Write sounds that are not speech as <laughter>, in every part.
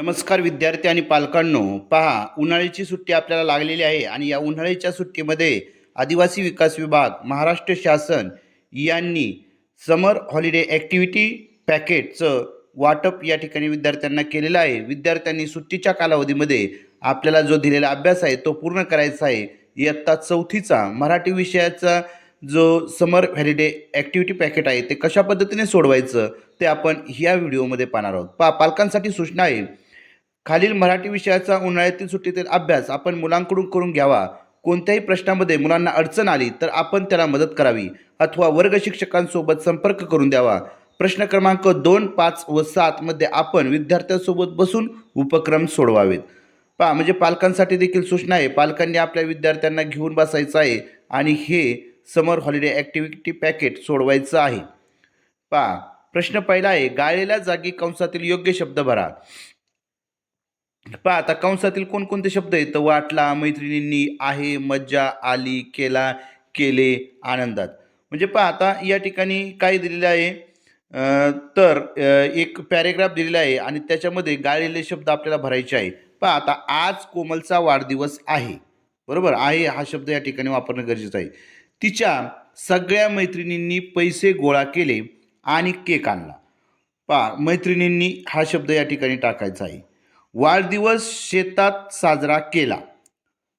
नमस्कार विद्यार्थी आणि पालकांनो पहा उन्हाळ्याची सुट्टी आपल्याला लागलेली आहे आणि या उन्हाळ्याच्या सुट्टीमध्ये आदिवासी विकास विभाग महाराष्ट्र शासन यांनी समर हॉलिडे ॲक्टिव्हिटी पॅकेटचं वाटप या ठिकाणी विद्यार्थ्यांना केलेलं आहे. विद्यार्थ्यांनी सुट्टीच्या कालावधीमध्ये आपल्याला जो दिलेला अभ्यास आहे तो पूर्ण करायचा आहे. इयत्ता चौथीचा मराठी विषयाचा जो समर हॉलिडे ॲक्टिव्हिटी पॅकेट आहे ते कशा पद्धतीने सोडवायचं ते आपण ह्या व्हिडिओमध्ये पाहणार आहोत. पा पालकांसाठी सूचना आहे. खालील मराठी विषयाचा उन्हाळ्यातील सुट्टीतील अभ्यास आपण मुलांकडून करून घ्यावा. कोणत्याही प्रश्नामध्ये मुलांना अडचण आली तर आपण त्याला मदत करावी अथवा वर्ग शिक्षकांसोबत संपर्क करून द्यावा. प्रश्न क्रमांक दोन पाच व सातमध्ये आपण विद्यार्थ्यांसोबत बसून उपक्रम सोडवावेत. पहा म्हणजे पालकांसाठी देखील सूचना आहे. पालकांनी आपल्या विद्यार्थ्यांना घेऊन बसायचं आहे आणि हे समर हॉलिडे ॲक्टिव्हिटी पॅकेट सोडवायचं आहे. पहा प्रश्न पहिला आहे. गाळलेल्या जागी कंसातील योग्य शब्द भरा. पहा आता कंसातील कोणकोणते शब्द आहेत? तर वाटला मैत्रिणींनी आहे मज्जा आली केला केले आनंदात. म्हणजे पहा आता या ठिकाणी काय दिलेलं आहे? तर एक पॅरेग्राफ दिलेला आहे आणि त्याच्यामध्ये गाळलेले शब्द आपल्याला भरायचे आहे. पहा आता आज कोमलचा वाढदिवस आहे. बरोबर? आहे हा शब्द या ठिकाणी वापरणं गरजेचं आहे. तिच्या सगळ्या मैत्रिणींनी पैसे गोळा केले आणि केक आणला. पहा मैत्रिणींनी हा शब्द या ठिकाणी टाकायचा आहे. वाढदिवस शेतात साजरा केला.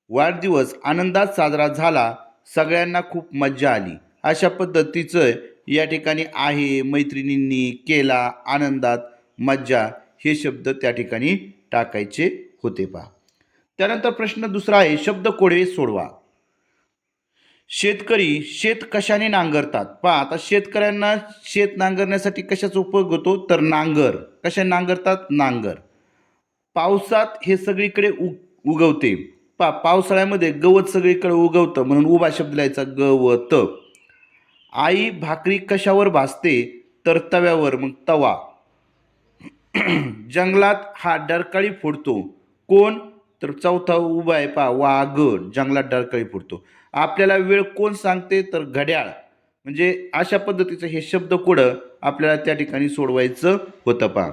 वाढदिवस आनंदात साजरा झाला. सगळ्यांना खूप मज्जा आली. अशा पद्धतीचं या ठिकाणी आहे. मैत्रिणींनी केला आनंदात मज्जा. हे शब्द त्या ठिकाणी टाकायचे होते पहा. त्यानंतर प्रश्न दुसरा आहे. शब्द कोडे सोडवा. शेतकरी शेत कशाने नांगरतात? पहा आता शेतकऱ्यांना शेत नांगरण्यासाठी कशाचा उपयोग होतो? तर नांगर. कशा नांगरतात? नांगर. पावसात हे सगळीकडे उ उगवते. पा पावसाळ्यामध्ये गवत सगळीकडे उगवतं म्हणून उभा शब्द लिहायचा गवत. आई भाकरी कशावर भाजते? तर तव्यावर मग तवा. <clears throat> जंगलात हा डरकाळी फोडतो. कोण? तर चौथा उभा आहे पा वाघ. जंगलात डरकाळी फोडतो. आपल्याला वेळ कोण सांगते? तर घड्याळ. म्हणजे अशा पद्धतीचं हे शब्द कोडं आपल्याला त्या ठिकाणी सोडवायचं होतं पा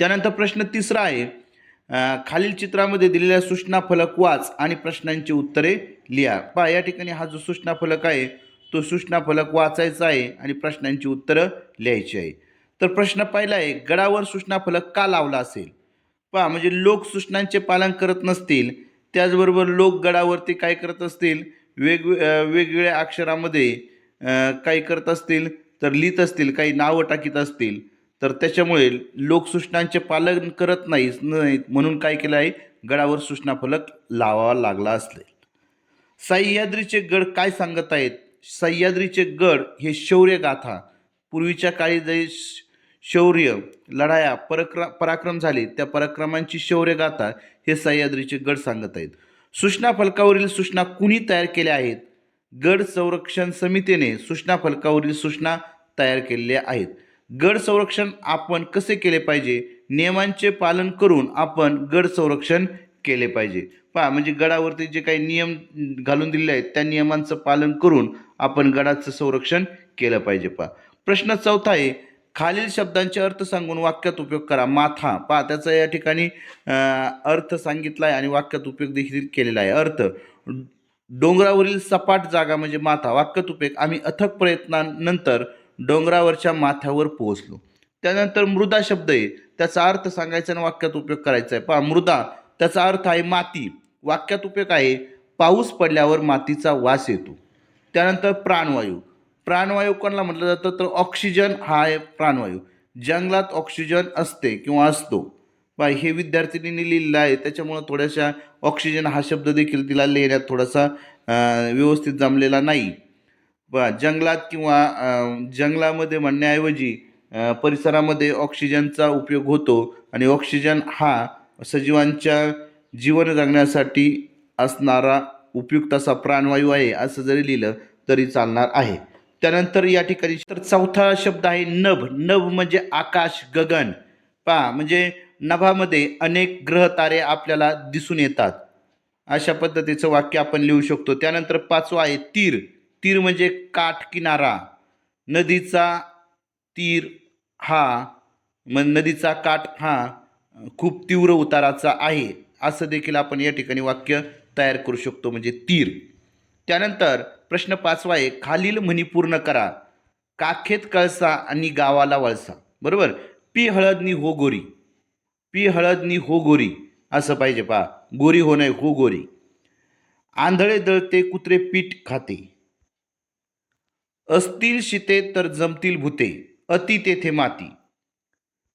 त्यानंतर प्रश्न तिसरा आहे. खालील चित्रामध्ये दिलेल्या सूचना फलक वाच आणि प्रश्नांची उत्तरे लिहा. पहा या ठिकाणी हा जो सूचना फलक आहे तो सूचना फलक वाचायचा आहे आणि प्रश्नांची उत्तरं लिहायची आहे. तर प्रश्न पहिला आहे गडावर सूचना फलक का लावला असेल? पहा म्हणजे लोक सूचनांचे पालन करत नसतील त्याचबरोबर लोक गडावरती काय करत असतील? वेग वेगवेगळ्या अक्षरामध्ये काही काय करत असतील तर लिहित असतील काही नावं टाकीत असतील. तर त्याच्यामुळे लोक सूचनांचे पालन करत नाही नाहीत म्हणून काय केलं आहे? गडावर सूचना फलक लावावा लागला असेल. सह्याद्रीचे गड काय सांगत आहेत? सह्याद्रीचे गड हे शौर्य गाथा. पूर्वीच्या काळी जे श- शौर्य लढाया परक्र पराक्रम झाले त्या पराक्रमांची शौर्य गाथा हे सह्याद्रीचे गड सांगत आहेत. सूचना फलकावरील सूचना कुणी तयार केल्या आहेत? गड संरक्षण समितीने सूचना फलकावरील सूचना तयार केलेल्या आहेत. गड संरक्षण आपण कसे केले पाहिजे? नियमांचे पालन करून आपण गड संरक्षण केले पाहिजे. पहा म्हणजे गडावरती जे काही नियम घालून दिलेले आहेत त्या नियमांचं पालन करून आपण गडाचं संरक्षण केलं पाहिजे पहा. प्रश्न चौथा आहे खालील शब्दांचे अर्थ सांगून वाक्यात उपयोग करा. माथा. पहा त्याचा या ठिकाणी अर्थ सांगितला आहे आणि वाक्यात उपयोग देखील केलेला आहे. अर्थ डोंगरावरील सपाट जागा म्हणजे माथा. वाक्यात उपयोग आम्ही अथक प्रयत्नानंतर डोंगरावरच्या माथ्यावर पोहोचलो. त्यानंतर मृदा शब्द आहे. त्याचा अर्थ सांगायचा आणि वाक्यात उपयोग करायचा आहे. पहा मृदा त्याचा अर्थ आहे माती. वाक्यात उपयोग आहे. पाऊस पडल्यावर मातीचा वास येतो. त्यानंतर प्राणवायू. प्राणवायू कोणाला म्हटलं जातं? तर ऑक्सिजन हा आहे प्राणवायू. जंगलात ऑक्सिजन असते किंवा असतो. पहा हे विद्यार्थिनींनी लिहिलेलं आहे. त्याच्यामुळं थोड्याशा ऑक्सिजन हा शब्द देखील तिला लिहिण्यात थोडासा व्यवस्थित जमलेला नाही. बा जंगलात किंवा जंगलामध्ये म्हणण्याऐवजी परिसरामध्ये ऑक्सिजनचा उपयोग होतो आणि ऑक्सिजन हा सजीवांच्या जीवन जगण्यासाठी असणारा उपयुक्त असा प्राणवायू आहे असं जरी लिहिलं तरी चालणार आहे. त्यानंतर या ठिकाणी तर चौथा शब्द आहे नभ. नभ म्हणजे आकाश गगन. पा म्हणजे नभामध्ये अनेक ग्रह तारे आपल्याला दिसून येतात. अशा पद्धतीचं वाक्य आपण लिहू शकतो. त्यानंतर पाचवा आहे तीर. तीर म्हणजे काठ किनारा. नदीचा तीर हा मग नदीचा काठ हा खूप तीव्र उताराचा आहे. असं देखील आपण या ठिकाणी वाक्य तयार करू शकतो म्हणजे तीर. त्यानंतर प्रश्न पाचवा आहे खालील म्हणी पूर्ण करा. काखेत कळसा आणि गावाला वळसा. बरोबर? पी हळदनी हो गोरी. पी हळदनी हो गोरी. असं पाहिजे पहा. गोरी हो नाही हो गोरी. आंधळे दळते कुत्रे पीठ खाते. असतील शिते तर जमतील भूते अति तेथे माती.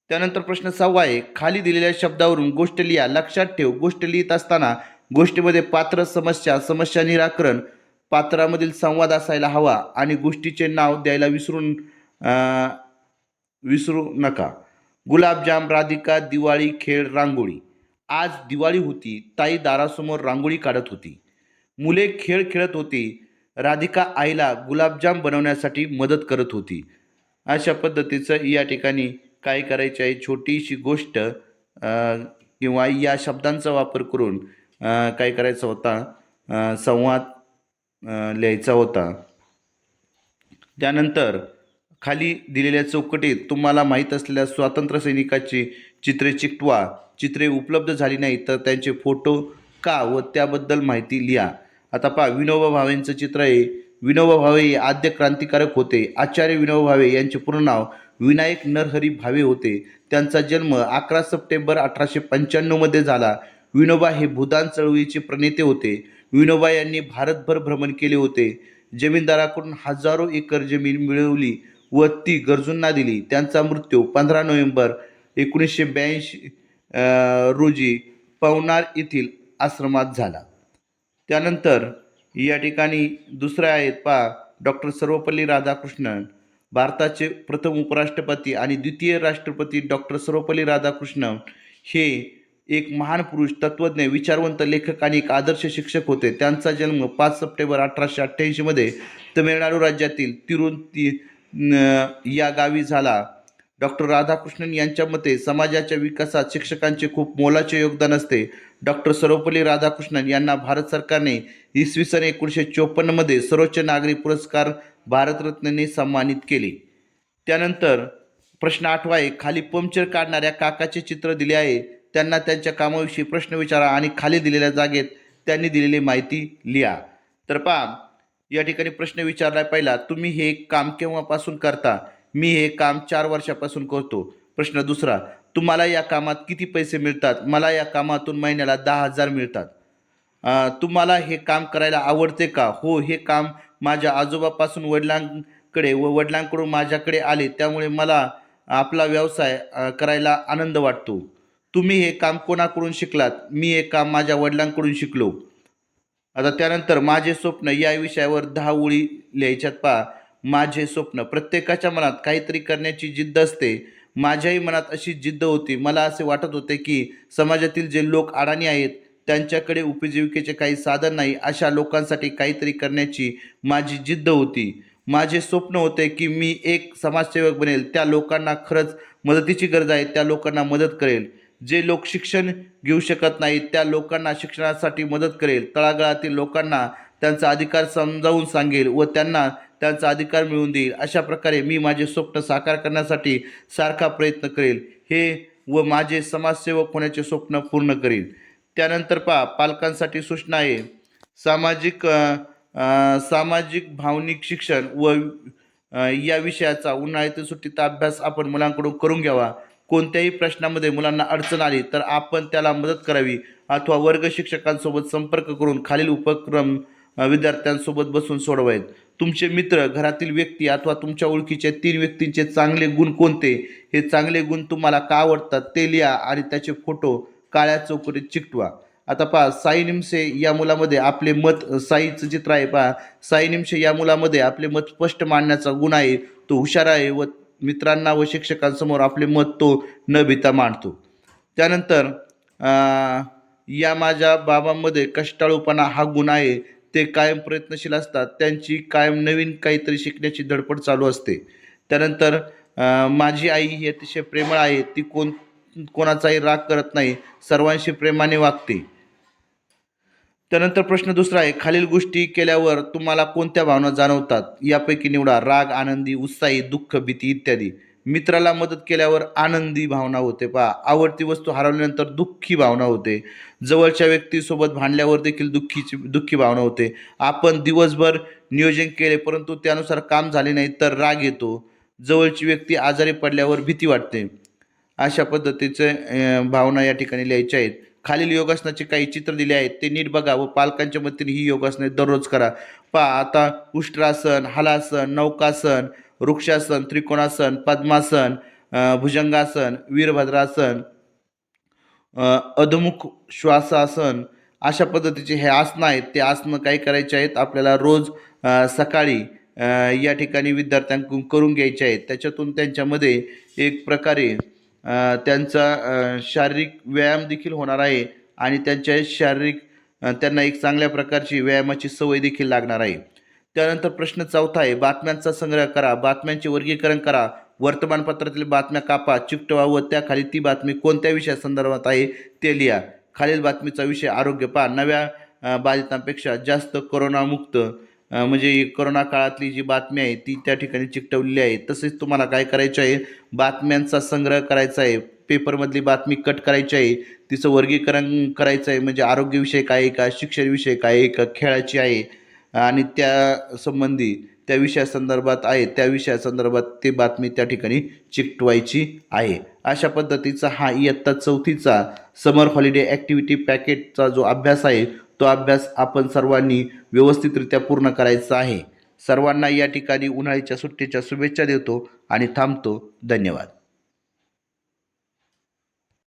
त्यानंतर प्रश्न सहावा आहे खाली दिलेल्या शब्दावरून गोष्ट लिहा लक्षात ठेव गोष्ट लिहित असताना गोष्टीमध्ये पात्र समस्या समस्या निराकरण पात्रामधील संवाद असायला हवा आणि गोष्टीचे नाव द्यायला विसरून विसरू नका. गुलाबजाम राधिका दिवाळी खेळ रांगोळी. आज दिवाळी होती ताई दारासमोर रांगोळी काढत होती. मुले खेळ खेळत होती राधिका आईला गुलाबजाम बनवण्यासाठी मदत करत होती. अशा पद्धतीचं या ठिकाणी काय करायची आहे? छोटीशी गोष्ट किंवा या शब्दांचा वापर करून काय करायचा होता? संवाद लिहायचा होता. त्यानंतर खाली दिलेल्या चौकटीत तुम्हाला माहीत असलेल्या स्वातंत्र्य सैनिकाची चित्रे चिकटवा. चित्रे उपलब्ध झाली नाही तर त्यांचे फोटो का व त्याबद्दल माहिती लिहा. आता पहा विनोबा भावेंचं चित्र आहे. विनोबा भावे हे आद्य क्रांतिकारक होते. आचार्य विनोबा भावे यांचे पूर्ण नाव विनायक नरहरी भावे होते. त्यांचा जन्म अकरा सप्टेंबर अठराशे पंच्याण्णवमध्ये झाला. विनोबा हे भूदान चळवळीचे प्रणेते होते. विनोबा यांनी भारतभर भ्रमण केले होते. जमीनदाराकडून हजारो एकर जमीन मिळवली व ती गरजूंना दिली. त्यांचा मृत्यू पंधरा नोव्हेंबर एकोणीसशे ब्याऐंशी रोजी पवनार येथील आश्रमात झाला. त्यानंतर या ठिकाणी दुसरे आहेत पहा डॉक्टर सर्वपल्ली राधाकृष्णन भारताचे प्रथम उपराष्ट्रपती आणि द्वितीय राष्ट्रपती डॉक्टर सर्वपल्ली राधाकृष्णन हे एक महान पुरुष तत्त्वज्ञ विचारवंत लेखक आणि एक आदर्श शिक्षक होते. त्यांचा जन्म पाच सप्टेंबर अठराशे अठ्ठ्याऐंशीमध्ये तमिळनाडू राज्यातील तिरुती या गावी झाला. डॉक्टर राधाकृष्णन यांच्या मते समाजाच्या विकासात शिक्षकांचे खूप मोलाचे योगदान असते. डॉक्टर सर्वपल्ली राधाकृष्णन यांना भारत सरकारने इसवी सन एकोणीसशे चोपन्नमध्ये सर्वोच्च नागरी पुरस्कार भारतरत्नने सन्मानित केले. त्यानंतर प्रश्न आठवा आहे खाली पंक्चर काढणाऱ्या काकाचे चित्र दिले आहे. त्यांना त्यांच्या कामाविषयी प्रश्न विचारा आणि खाली दिलेल्या जागेत त्यांनी दिलेली माहिती लिहा. तर पहा या ठिकाणी प्रश्न विचारला पहिला तुम्ही हे काम केव्हापासून करता? मी हे काम चार वर्षापासून करतो. प्रश्न दुसरा तुम्हाला या कामात किती पैसे मिळतात? मला या कामातून महिन्याला दहा हजार मिळतात. तुम्हाला हे काम करायला आवडते का? हो हे काम माझ्या आजोबापासून वडिलांकडे व वडिलांकडून माझ्याकडे आले त्यामुळे मला आपला व्यवसाय करायला आनंद वाटतो. तुम्ही हे काम कोणाकडून शिकलात? मी हे काम माझ्या वडिलांकडून शिकलो. आता त्यानंतर माझे स्वप्न या विषयावर दहा ओळी लिहायच्यात पहा. माझे स्वप्न. प्रत्येकाच्या मनात काहीतरी करण्याची जिद्द असते. माझ्याही मनात अशी जिद्द होती. मला असे वाटत होते की समाजातील जे लोक अडाणी आहेत त्यांच्याकडे उपजीविकेचे काही साधन नाही अशा लोकांसाठी काहीतरी करण्याची माझी जिद्द होती. माझे स्वप्न होते की मी एक समाजसेवक बनेल. त्या लोकांना खरंच मदतीची गरज आहे. त्या लोकांना मदत करेल. जे लोक शिक्षण घेऊ शकत नाहीत त्या लोकांना शिक्षणासाठी मदत करेल. तळागाळातील लोकांना त्यांचा अधिकार समजावून सांगेल व त्यांना त्यांचा अधिकार मिळवून देईल. अशा प्रकारे मी माझे स्वप्न साकार करण्यासाठी सारखा प्रयत्न करेल. हे व माझे समाजसेवक होण्याचे स्वप्न पूर्ण करेल. त्यानंतर पहा पालकांसाठी सूचना आहे. सामाजिक सामाजिक भावनिक शिक्षण व या विषयाचा उन्हाळ्यातील सुट्टीचा अभ्यास आपण मुलांकडून करून घ्यावा. कोणत्याही प्रश्नामध्ये मुलांना अडचण आली तर आपण त्याला मदत करावी. अथवा वर्ग शिक्षकांसोबत संपर्क करून खालील उपक्रम विद्यार्थ्यांसोबत बसून सोडवायत. तुमचे मित्र घरातील व्यक्ती अथवा तुमच्या ओळखीच्या तीन व्यक्तींचे चांगले गुण कोणते? हे चांगले गुण तुम्हाला का आवडतात ते लिहा आणि त्याचे फोटो काळ्या चौकटीत चिकटवा. आता पहा साई निमसे या मुलामध्ये आपले मत साईचं चित्र आहे पहा. साई निमसे या मुलामध्ये आपले मत स्पष्ट मांडण्याचा गुण आहे तो हुशार आहे व मित्रांना व शिक्षकांसमोर आपले मत तो न भिता मांडतो. त्यानंतर या माझ्या बाबांमध्ये कष्टाळूपणा हा गुण आहे ते कायम प्रयत्नशील असतात त्यांची कायम नवीन काहीतरी शिकण्याची धडपड चालू असते. त्यानंतर माझी आई ही अतिशय प्रेमळ आहे ती कोण कोणाचाही राग करत नाही सर्वांशी प्रेमाने वागते. त्यानंतर प्रश्न दुसरा आहे खालील गोष्टी केल्यावर तुम्हाला कोणत्या भावना जाणवतात? यापैकी निवडा राग आनंदी उत्साही दुःख भीती इत्यादी. मित्राला मदत केल्यावर आनंदी भावना होते. पहा आवडती वस्तू हरवल्यानंतर दुःखी भावना होते. जवळच्या व्यक्तीसोबत भांडल्यावर देखील दुःखीची दुःखी भावना होते. आपण दिवसभर नियोजन केले परंतु त्यानुसार काम झाले नाही तर राग येतो. जवळची व्यक्ती आजारी पडल्यावर भीती वाटते. अशा पद्धतीचे भावना या ठिकाणी लिहायच्या आहेत. खालील योगासनाचे काही चित्र दिले आहेत. ते नीट बघा व पालकांच्या मदतीने ही योगासने दररोज करा. पहा आता उष्ट्रासन हलासन नौकासन वृक्षासन त्रिकोणासन पद्मासन भुजंगासन वीरभद्रासन अधमुख श्वासासन अशा पद्धतीचे हे आसनं आहेत. ते आसनं काय करायचे आहेत? आपल्याला रोज सकाळी या ठिकाणी विद्यार्थ्यांकडून करून घ्यायचे आहेत. त्याच्यातून त्यांच्यामध्ये एक प्रकारे त्यांचा शारीरिक व्यायाम देखील होणार आहे आणि त्यांच्या शारीरिक त्यांना एक चांगल्या प्रकारची व्यायामाची सवय देखील लागणार आहे. त्यानंतर प्रश्न चौथा आहे बातम्यांचा संग्रह करा बातम्यांचे वर्गीकरण करा वर्तमानपत्रातील बातम्या कापा चिकटवा व त्याखाली ती बातमी कोणत्या विषयासंदर्भात आहे ते लिहा. खालील बातमीचा विषय आरोग्य पहा. नव्या बाधितांपेक्षा जास्त करोनामुक्त म्हणजे करोना काळातली जी बातमी आहे ती त्या ठिकाणी चिकटवलेली आहे. तसेच तुम्हाला काय करायचं आहे? बातम्यांचा संग्रह करायचा आहे. पेपरमधली बातमी कट करायची आहे. तिचं वर्गीकरण करायचं आहे. म्हणजे आरोग्यविषयक आहे का? शिक्षणविषयक आहे का? खेळाची आहे. आणि त्या संबंधी त्या विषयासंदर्भात आहे त्या विषयासंदर्भात ती बातमी त्या ठिकाणी चिकटवायची आहे. अशा पद्धतीचा हा इयत्ता चौथीचा समर हॉलिडे ॲक्टिव्हिटी पॅकेटचा जो अभ्यास आहे तो अभ्यास आपण सर्वांनी व्यवस्थितरित्या पूर्ण करायचा आहे. सर्वांना या ठिकाणी उन्हाळ्याच्या सुट्टीच्या शुभेच्छा देतो आणि थांबतो. धन्यवाद.